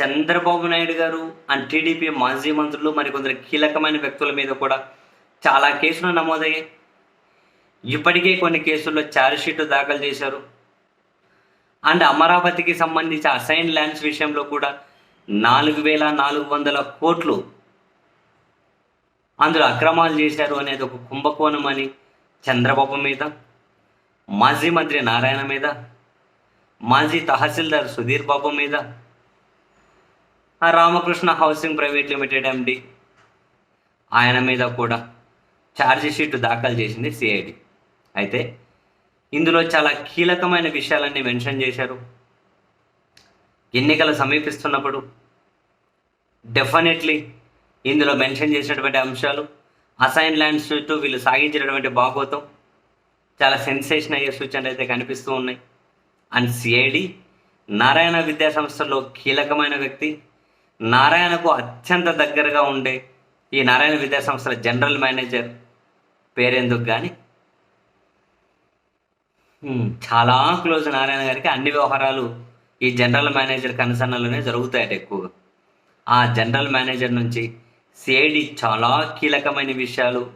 చంద్రబాబు నాయుడు గారు and TDP మాజీ మంత్రులు మరికొందరు కీలకమైన వ్యక్తుల మీద కూడా చాలా కేసులు నమోదయ్యాయి. ఇప్పటికే కొన్ని కేసుల్లో ఛార్జ్షీట్ దాఖలు చేశారు. అండ్ అమరావతికి సంబంధించి అసైన్ ల్యాండ్స్ విషయంలో కూడా నాలుగు వేల నాలుగు వందల కోట్లు అందులో అక్రమాలు చేశారు అనేది ఒక కుంభకోణం అని చంద్రబాబు మీద మాజీ మంత్రి నారాయణ మీద మాజీ తహసీల్దార్ సుధీర్ బాబు మీద Ramakrishna housing private limited MD ఆయన మీద కూడా ఛార్జ్ షీట్ దాఖలు చేసింది సిఐడి అయితే ఇందులో చాలా కీలకమైన విషయాలన్నీ మెన్షన్ చేశారు. ఎన్నికలు సమీపిస్తున్నప్పుడు డెఫినెట్లీ ఇందులో మెన్షన్ చేసినటువంటి అంశాలు అసైన్ ల్యాండ్స్ చుట్టూ వీళ్ళు సాగించినటువంటి బాగోతం చాలా సెన్సేషన్ అయ్యే సూచనలు అయితే కనిపిస్తూ ఉన్నాయి. అండ్ సిఐడి నారాయణ విద్యాసంస్థలో కీలకమైన వ్యక్తి నారాయణకు అత్యంత దగ్గరగా ఉండే ఈ నారాయణ విద్యా సంస్థల జనరల్ మేనేజర్ పేరెందుకు కానీ చాలా క్లోజ్ నారాయణ గారికి అన్ని వ్యవహారాలు ఈ జనరల్ మేనేజర్ కన్సర్న్లోనే జరుగుతాయట ఎక్కువగా. ఆ జనరల్ మేనేజర్ నుంచి సిఐడి చాలా కీలకమైన విషయాలు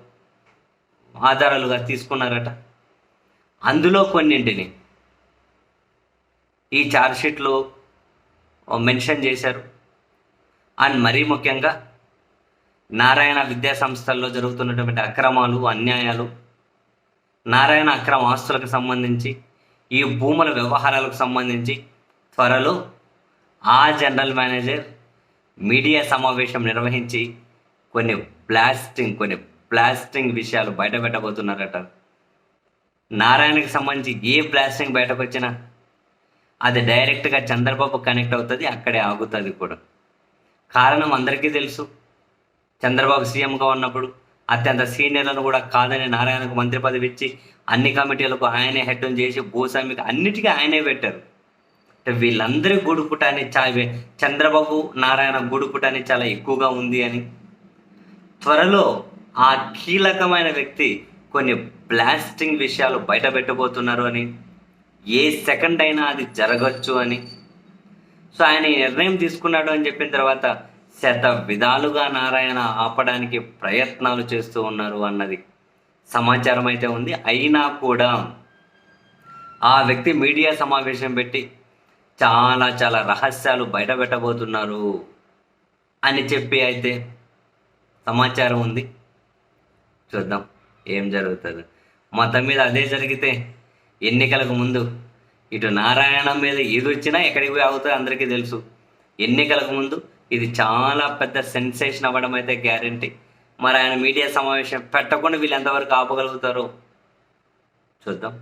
ఆధారాలుగా తీసుకున్నారట. అందులో కొన్నింటిని ఈ ఛార్జ్షీట్లో మెన్షన్ చేశారు. అండ్ మరీ ముఖ్యంగా నారాయణ విద్యా సంస్థల్లో జరుగుతున్నటువంటి అక్రమాలు అన్యాయాలు నారాయణ అక్రమ ఆస్తులకు సంబంధించి ఈ భూముల వ్యవహారాలకు సంబంధించి త్వరలో ఆ జనరల్ మేనేజర్ మీడియా సమావేశం నిర్వహించి కొన్ని బ్లాస్టింగ్ కొన్ని బ్లాస్టింగ్ విషయాలు బయట పెట్టబోతున్నారట. నారాయణకి సంబంధించి ఏ బ్లాస్టింగ్ బయటకు వచ్చినా అది డైరెక్ట్గా చంద్రబాబు కనెక్ట్ అవుతుంది అక్కడే ఆగుతుంది కూడా. కారణం అందరికీ తెలుసు. చంద్రబాబు సీఎంగా ఉన్నప్పుడు అత్యంత సీనియర్లను కూడా కాదని నారాయణకు మంత్రి పదవి ఇచ్చి అన్ని కమిటీలకు ఆయనే హెడ్ చేసి భూస్వామికి అన్నిటికీ ఆయనే పెట్టారు. అంటే వీళ్ళందరి గూడుపుటాన్ని చా చంద్రబాబు నారాయణ గూడుపుటాన్ని చాలా ఎక్కువగా ఉంది అని. త్వరలో ఆ కీలకమైన వ్యక్తి కొన్ని బ్లాస్టింగ్ విషయాలు బయట పెట్టబోతున్నారు అని. ఏ సెకండ్ అయినా అది జరగచ్చు అని. సో ఆయన ఈ నిర్ణయం తీసుకున్నాడు అని చెప్పిన తర్వాత శత విధాలుగా నారాయణ ఆపడానికి ప్రయత్నాలు చేస్తూ ఉన్నారు అన్నది సమాచారం అయితే ఉంది. అయినా కూడా ఆ వ్యక్తి మీడియా సమావేశం పెట్టి చాలా చాలా రహస్యాలు బయట పెట్టబోతున్నారు అని చెప్పి అయితే సమాచారం ఉంది. చూద్దాం ఏం జరుగుతుంది. మొత్తం మీద అదే జరిగితే ఎన్నికలకు ముందు ఇటు నారాయణ మీద ఏది వచ్చినా ఎక్కడికి పోయి అందరికీ తెలుసు. ఎన్నికలకు ముందు ఇది చాలా పెద్ద సెన్సేషన్ అవ్వడం అయితే గ్యారంటీ మరి ఆయన మీడియా సమావేశం పెట్టకుండా వీళ్ళు ఎంతవరకు ఆపగలుగుతారో? చూద్దాం.